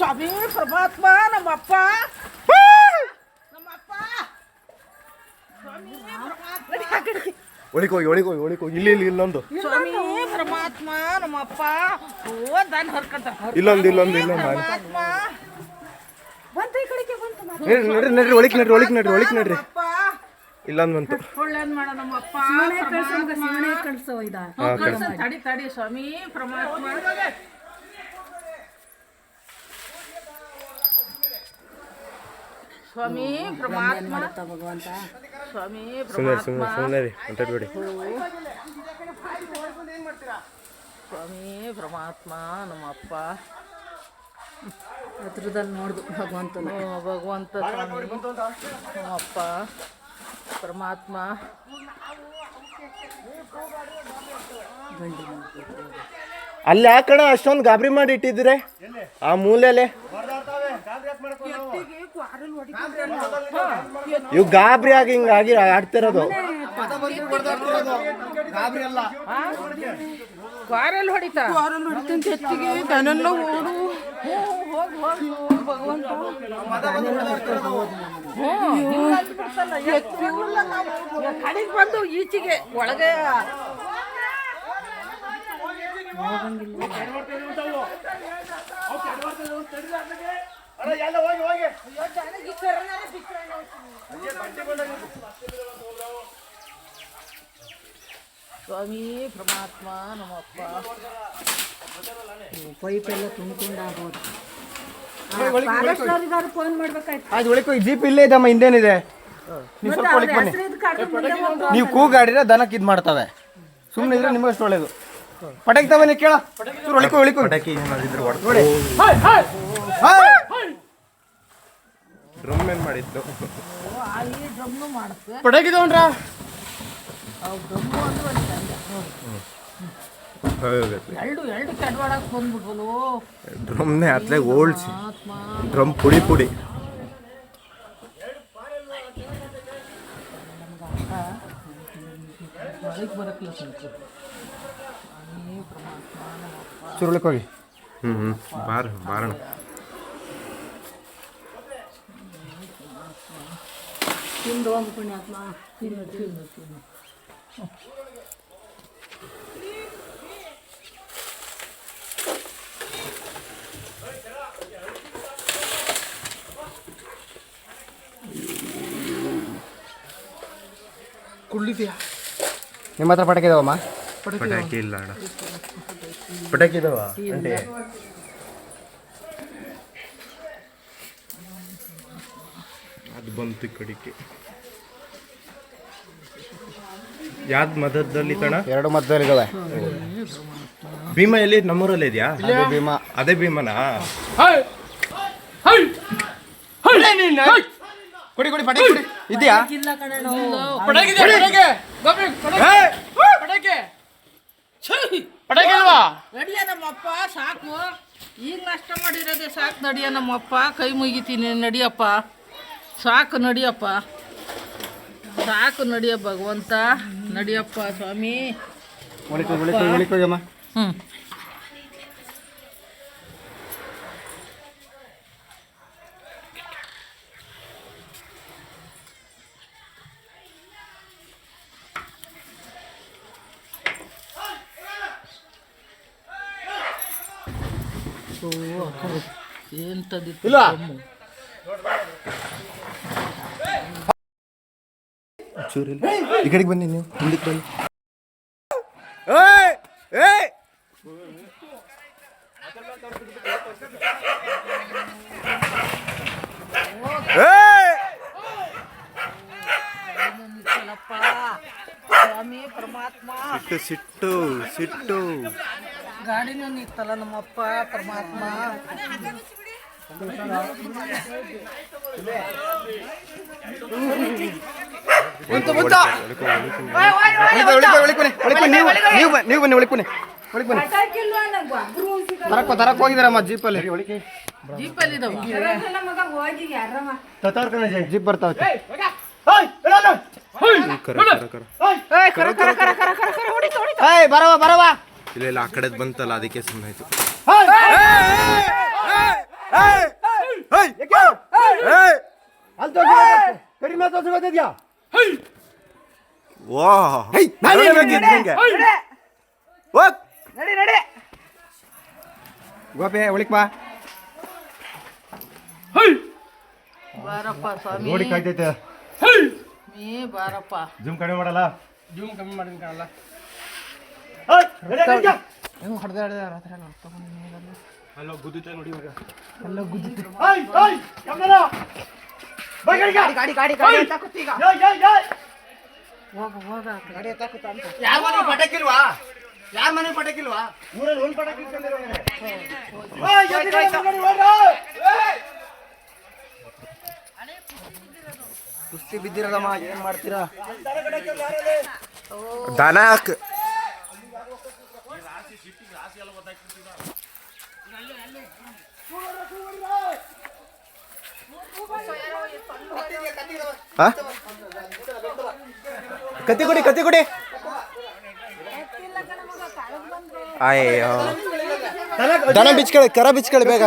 ಸ್ವಾಮಿ ಪರಮಾತ್ಮ ನಮ್ಮಪ್ಪ. ನಮ್ಮಪ್ಪ. ಸ್ವಾಮಿ ಪರಮಾತ್ಮ. ಒಳಿಕೋಗಿ ಒಳಿಕೋಗಿ ಒಳಿಕೋಗಿ. ಇಲ್ಲಿ ಇಲ್ಲಿ ಇಲ್ಲೊಂದು ಸ್ವಾಮಿ ಪರಮಾತ್ಮ ನಮ್ಮಪ್ಪ. ಓ ದಾನ್ ಹರ್ಕಂತ ಇಲ್ಲೊಂದು ಇಲ್ಲೊಂದು ಇಲ್ಲೊಂದು ಪರಮಾತ್ಮ. ನಡ್ರಿ ನಡ್ರಿ ನಡ್ರಿ ಒಳಿಕ್ ನಡ್ರಿ ಒಳಿಕ್ ನಡ್ರಿ ಒಳಿಕ್ ನಡ್ರಿ. ಇಲ್ಲೊಂದು ಬಂತು ಒಳ್ಳೇದ್ ಮಾಡ ನಮ್ಮಪ್ಪ ಕಳ್ಸೋ ಇದ. ಹ್ಞೂ, ಕಳ್ಸು, ತಡಿ ತಡಿ ಸ್ವಾಮಿ ಪರಮಾತ್ಮ. ಸ್ವಾಮಿ ಪರಮಾತ್ಮ ಮಾಡುತ್ತ ಭಗವಂತ? ಸ್ವಾಮಿ ಸುಮ್ಮನೆ ಪರಮಾತ್ಮ ಸುಮ್ಮನೆ ಸುಮ್ಮನೆ ರೀ ಹೊಂಟೋಗ್ಬೇಡಿ ಸ್ವಾಮಿ ಪರಮಾತ್ಮ ನಮ್ಮಪ್ಪ. ಹತ್ರದಲ್ಲಿ ನೋಡ್ದು ಭಗವಂತನ. ಭಗವಂತ ಸ್ವಾಮಿ ನಮ್ಮಪ್ಪ ಪರಮಾತ್ಮ ಅಲ್ಲಿ ಯಾಕಣ ಅಷ್ಟೊಂದು ಗಾಬರಿ ಮಾಡಿ ಇಟ್ಟಿದ್ರೆ ಆ ಮೂಲೆಲೆ? ಇವ್ ಗಾಬ್ರಿ ಆಗಿ ಹಿಂಗಾಗಿ ಆಡ್ತಿರೋದು. ಕಾರಲ್ಲಿ ಹೊಡಿತಾ? ಕಾರಲ್ಲಿ ದನೆಲ್ಲ ಓಡು. ಹ್ಞೂ, ಹೋಗ್ ಹೋಗ್ ಹೋಗ್ ಭಗವಂತ ಸ್ವಾಮಿ ಪರಮಾತ್ಮ ನಮ್ಮಪ್ಪ. ಪೈಪ್ ಎಲ್ಲ ತುಂಬಿಕೊಂಡಾಗ್ಬೋದು ಫೋನ್ ಮಾಡ್ಬೇಕಾಯ್ತು? ಜೀಪ್ ಇಲ್ಲೇ ಇದಮ್ಮ ಹಿಂದೇನಿದೆ. ನೀವು ಸ್ವಲ್ಪ ಒಳಗೆ ಬನ್ನಿ. ಕೂಗಾಡಿದ್ರೆ ದನಕ್ಕೆ ಇದು ಮಾಡ್ತವೆ. ಸುಮ್ಮನೆ ಇದ್ರೆ ನಿಮಗೆ ಅಷ್ಟು ಒಳ್ಳೇದು. ಪಟಾಕಿ ತವನಿ ಕೇಳ. ಚೂರು ಒಳಿಕೋ ಒಳಿಕೋ ಪಟಾಕಿ ಏನಾದಿದ್ರೆ ಡ್ರಮ್ ಏನ್ ಮಾಡಿದ್ದು? ಆ ಈ ಡ್ರಮ್ನು ಮಾಡುತ್ತೆ ಡ್ರಮ್ಮು ಅಂದ್ರೆ ಒಂದು ಎರಡು ಎರಡು ಕಡ್ವಾಡಕ್ಕೆ ಡ್ರಮ್ನೇ ಅತ್ಲೆ ಓಲ್ಸಿ. ಆತ್ಮ. ಡ್ರಮ್ ಪುಡಿ ಪುಡಿ. ಒಳಗೆ ಬರಕ್ಕಿಲ್ಲ ಒಳಗೆ ಹೋಗಿ. ಹ್ಞೂ ಹ್ಞೂ ಬಾರ ಬಾರಣ ತಿಂದು ಒಂದು ಪುಣ್ಯಾತ್ಮ. ತಿನ್ನು ತಿನ್ನು ತಿನ್ನು. ನಿಮ್ಮ ಹತ್ರ ಪಟಾಕಿ ಇದಾವಮ್ಮ? ಪಟಾಕಿ ಇಲ್ಲ ಅಣ್ಣ. ಪಟಾಕಿ ಇದಾವ? ಅದು ಬಂತು ಕಡಿಕೆ ಯಾವ್ದು ಮದದಲ್ಲಿ ಕಣ ಎರಡು ಮದ್ದಲ್ಲಿ ಇದಾವೆ. ಭೀಮಾ ಎಲ್ಲಿ? ನಮ್ಮೂರಲ್ಲಿ ಇದೆಯಾ? ಅದು ಭೀಮಾ. ಅದೇ ಭೀಮನಾ? ಕೊಡಿ ಕೊಡಿ ಪಟಾಕಿ ಕೊಡಿ. ಇದೆಯಾ? ಪಟಾಕಿ. ಅಲ್ವಾ ನಡಿಯ ನಮ್ಮಪ್ಪ ಸಾಕು. ಈಗ ನಷ್ಟ ಮಾಡಿರೋದೇ ಸಾಕು ನಡಿಯ ನಮ್ಮಪ್ಪ. ಕೈ ಮುಗಿತೀನಿ ನಡಿಯಪ್ಪ. ಸಾಕು ನಡಿಯಪ್ಪ. ಸಾಕು ನಡಿಯ ಭಗವಂತ. ನಡಿಯಪ್ಪ ಸ್ವಾಮಿ. ಹ್ಞೂ ಎಂತದಿತ್ತು. ಚೂರಿಲ್ಲ. ಈ ಕಡೆಗೆ ಬನ್ನಿ ನೀವು ಹಿಂದಕ್ಕೆ ಬನ್ನಿ. ಸ್ವಾಮಿ ಪರಮಾತ್ಮ ಸಿಟ್ಟು ಸಿಟ್ಟು ಸಿಟ್ಟು. ಗಾಡಿನೂ ನಿಂತಲ್ಲ ನಮ್ಮಪ್ಪ ಪರಮಾತ್ಮ. ಒಳಿಕೋ ಒಳಿಕೋ ನೀವು ನೀವು ಬನ್ನಿ ನೀವು ಬನ್ನಿ ಒಳಿಕೋನೆ ಒಳಿಕ್ ಬನ್ನಿ ತರಕ್ ತರಕ್ ಹೋಗಿದಾರಮ್ಮ ಜೀಪಲ್ಲಿ ಒಳಿಕೆ ಜೀಪಲ್ಲಿ ಇದಾವ ಮಗ ಹೋಗಿ ಯಾರಮ್ಮ ಜೀಪ್ ಬರ್ತಾವೆ ಕರ ಕರ ಕರ ಏಯ್ ಬರವ ಬರವ ಇಲ್ಲ ಇಲ್ಲ ಆ ಕಡೆದ್ ಬಂತಲ್ಲ ಅದಕ್ಕೆ ಸುಮ್ಮನೆ ಆಯ್ತು! ಅಲ್ಲಿ ಕಡಿಮೆ ಕಡಿಮೆ ತೋರ್ಸ್ಕೊತಿದ್ಯಾ ವಾ ನಡಿ ಬೇಕಿದ್ದು ನಿಂಗೆ. ಹೋಗ್. ಗೋಪಿ ಒಳಿಕ್ ಬಾ. ಬಾರಪ್ಪ ಸ್ವಾಮಿ. ನೋಡಿ ಕಾಯ್ತೈತೆ. ನೀ ಬಾರಪ್ಪ. ಜೂಮ್ ಕಡಿಮೆ ಮಾಡಲ್ಲ. ಜೂಮ್ ಕಮ್ಮಿ ಮಾಡಿನ ಕಾಣಲ್ಲ. ಅಲ್ಲೋ ಗುದ್ದುತ್ತೆ ನೋಡಿ ಇವಾಗ. ಯಾರ ಮನೆ ಪಟಾಕಿಲ್ವಾ? ಯಾರ ಮನೆ ಪಟಾಕಿಲ್ವಾ? ಊರಲ್ಲಿ ಒಂದು ಪಟಾಕಿ ಓಡ್ರಿ. ಏಯ್! ಕುಸ್ತಿ ಬಿದ್ದಿರಲ್ಲಮ್ಮ ಏನ್ ಮಾಡ್ತೀರಾ? ದನಕ್ ಕತ್ತಿ ಕೊಡಿ ಕತ್ತಿ ಕೊಡಿ. ಅಯ್ಯೋ. ದನ ಬಿಚ್ಕೊಳ್ಳಿ ಕರ ಬಿಚ್ಕೊಳ್ಳಿ ಬೇಗ